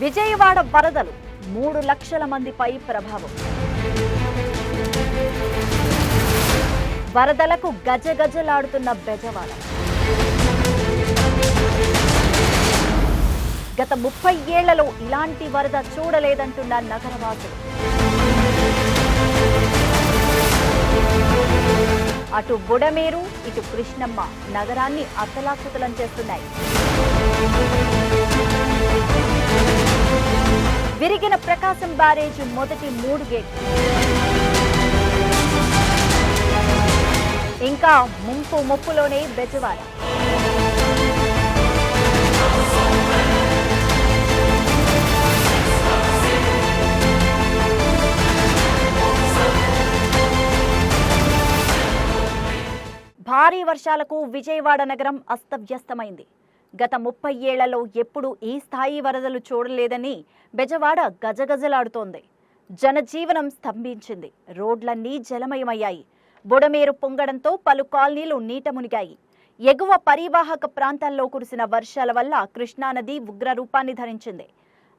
విజయవాడ వరదలు మూడు లక్షల మందిపై ప్రభావం. వరదలకు గజగజలాడుతున్న బెజవాడ. గత ముప్పై ఏళ్ళలో ఇలాంటి వరద చూడలేదంటున్న నగరవాసులు. అటు బుడమేరు ఇటు కృష్ణమ్మ నగరాన్ని అతలాకుతలం చేస్తున్నాయి. విరిగిన ప్రకాశం బ్యారేజ్ మొదటి మూడు గేట్లు. ఇంకా ముంపు ముప్పులోనే బెజవాడ. భారీ వర్షాలకు విజయవాడ నగరం అస్తవ్యస్తమైంది. గత ముప్పై ఏళ్ళలో ఎప్పుడూ ఈ స్థాయి వరదలు చూడలేదని బెజవాడ గజగజలాడుతోంది. జనజీవనం స్తంభించింది. రోడ్లన్నీ జలమయమయ్యాయి. బుడమేరు పొంగడంతో పలు కాలనీలు నీట మునిగాయి. ఎగువ పరివాహక ప్రాంతాల్లో కురిసిన వర్షాల వల్ల కృష్ణానది ఉగ్ర రూపాన్ని ధరించింది.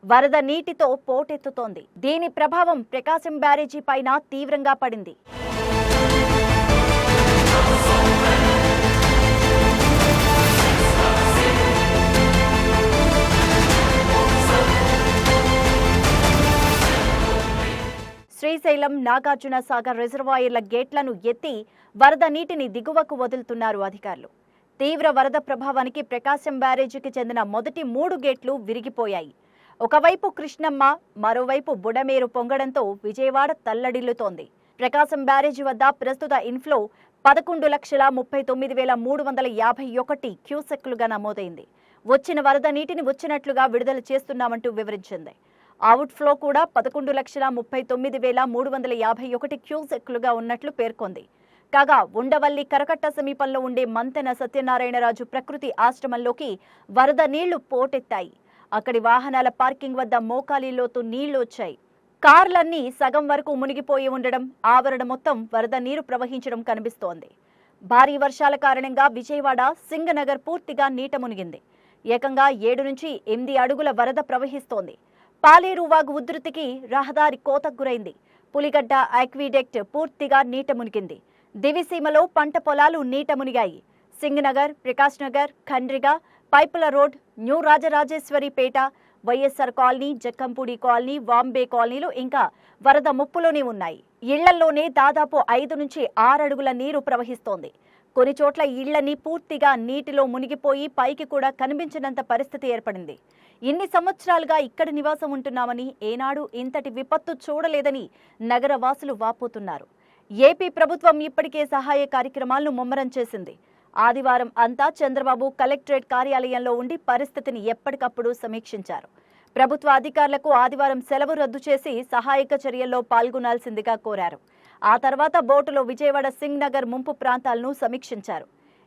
వరద నీటితో పోటెత్తుతోంది. దీని ప్రభావం ప్రకాశం బ్యారేజీ పైన తీవ్రంగా పడింది. శ్రీశైలం నాగార్జున సాగర్ రిజర్వాయర్ల గేట్లను ఎత్తి వరద నీటిని దిగువకు వదులుతున్నారు అధికారులు. తీవ్ర వరద ప్రభావానికి ప్రకాశం బ్యారేజీకి చెందిన మొదటి మూడు గేట్లు విరిగిపోయాయి. ఒకవైపు కృష్ణమ్మ మరోవైపు బుడమేరు పొంగడంతో విజయవాడ తల్లడిల్లుతోంది. ప్రకాశం బ్యారేజీ వద్ద ప్రస్తుత ఇన్ఫ్లో పదకొండు లక్షల ముప్పై తొమ్మిది వేల మూడు వందల యాభై ఒకటి క్యూసెక్లుగా నమోదైంది. వచ్చిన వరద నీటిని వచ్చినట్లుగా విడుదల చేస్తున్నామంటూ వివరించింది. అవుట్ ఫ్లో కూడా పదకొండు లక్షల ముప్పై తొమ్మిది వేల మూడు వందల యాభై ఒకటి క్యూసెక్లుగా ఉన్నట్లు పేర్కొంది. కాగా ఉండవల్లి కరకట్ట సమీపంలో ఉండే మంతెన సత్యనారాయణరాజు ప్రకృతి ఆశ్రమంలోకి వరద నీళ్ళు పోటెత్తాయి. అక్కడి వాహనాల పార్కింగ్ వద్ద మోకాలిలోతు నీళ్ళు వచ్చాయి కార్లన్నీ సగం వరకు మునిగిపోయి ఉండడం ఆవరణ మొత్తం వరద నీరు ప్రవహించడం కనిపిస్తోంది. భారీ వర్షాల కారణంగా విజయవాడ సింగనగర్ పూర్తిగా నీట మునిగింది. ఏకంగా ఏడు నుంచి ఎనిమిది అడుగుల వరద ప్రవహిస్తోంది. పాలేరు వాగు ఉధృతికి రహదారి కోతకు గురైంది. పులిగడ్డ ఆక్విడెక్ట్ పూర్తిగా నీట మునిగింది. దివిసీమలో పంట పొలాలు నీట మునిగాయి. సింగనగర్ ప్రకాష్ నగర్ ఖండ్రిగా పైపుల road new Rajarajeswaripeta YSR colony Jakkampudi colony Vambay కాలనీలు ఇంకా వరద ముప్పులోనే ఉన్నాయి. ఇళ్ళల్లోనే దాదాపు ఐదు నుంచి ఆరు అడుగుల నీరు ప్రవహిస్తోంది. కొన్ని చోట్ల ఇళ్ళని పూర్తిగా నీటిలో మునిగిపోయి పైకి కూడా కనిపించినంత పరిస్థితి ఏర్పడింది. ఇన్ని సంవత్సరాలుగా ఇక్కడ నివాసం ఉంటున్నామని ఏనాడు ఇంతటి విపత్తు చూడలేదని నగర వాసులు వాపోతున్నారు. ఏపీ ప్రభుత్వం ఇప్పటికే సహాయ కార్యక్రమాలను ముమ్మరం చేసింది. ఆదివారం అంతా చంద్రబాబు కలెక్టరేట్ కార్యాలయంలో ఉండి పరిస్థితిని ఎప్పటికప్పుడు సమీక్షించారు. ప్రభుత్వ అధికారులకు ఆదివారం సెలవు రద్దు చేసి సహాయక చర్యల్లో పాల్గొనాల్సిందిగా కోరారు. ఆ తర్వాత బోటులో విజయవాడ సింగ్ నగర్ ముంపు ప్రాంతాలను సమీక్షించారు.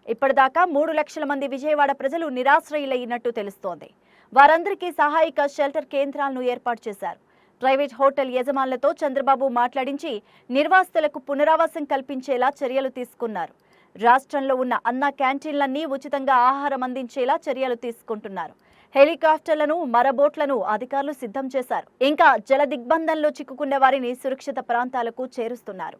ఇప్పటిదాకా మూడు లక్షల మంది విజయవాడ ప్రజలు నిరాశ్రయులైనట్టు తెలుస్తోంది. వారందరికీ సహాయక షెల్టర్ కేంద్రాలను ఏర్పాటు చేశారు. ప్రైవేట్ హోటల్ యజమానులతో చంద్రబాబు మాట్లాడించి నిర్వాసితులకు పునరావాసం కల్పించేలా చర్యలు తీసుకున్నారు. రాష్ట్రంలో ఉన్న అన్న క్యాంటీన్లన్నీ ఉచితంగా ఆహారం అందించేలా చర్యలు తీసుకుంటున్నారు. హెలికాప్టర్లను మరబోట్లను అధికారులు సిద్ధం చేశారు. ఇంకా జల దిగ్బంధంలో చిక్కుకున్న వారిని సురక్షిత ప్రాంతాలకు చేరుస్తున్నారు.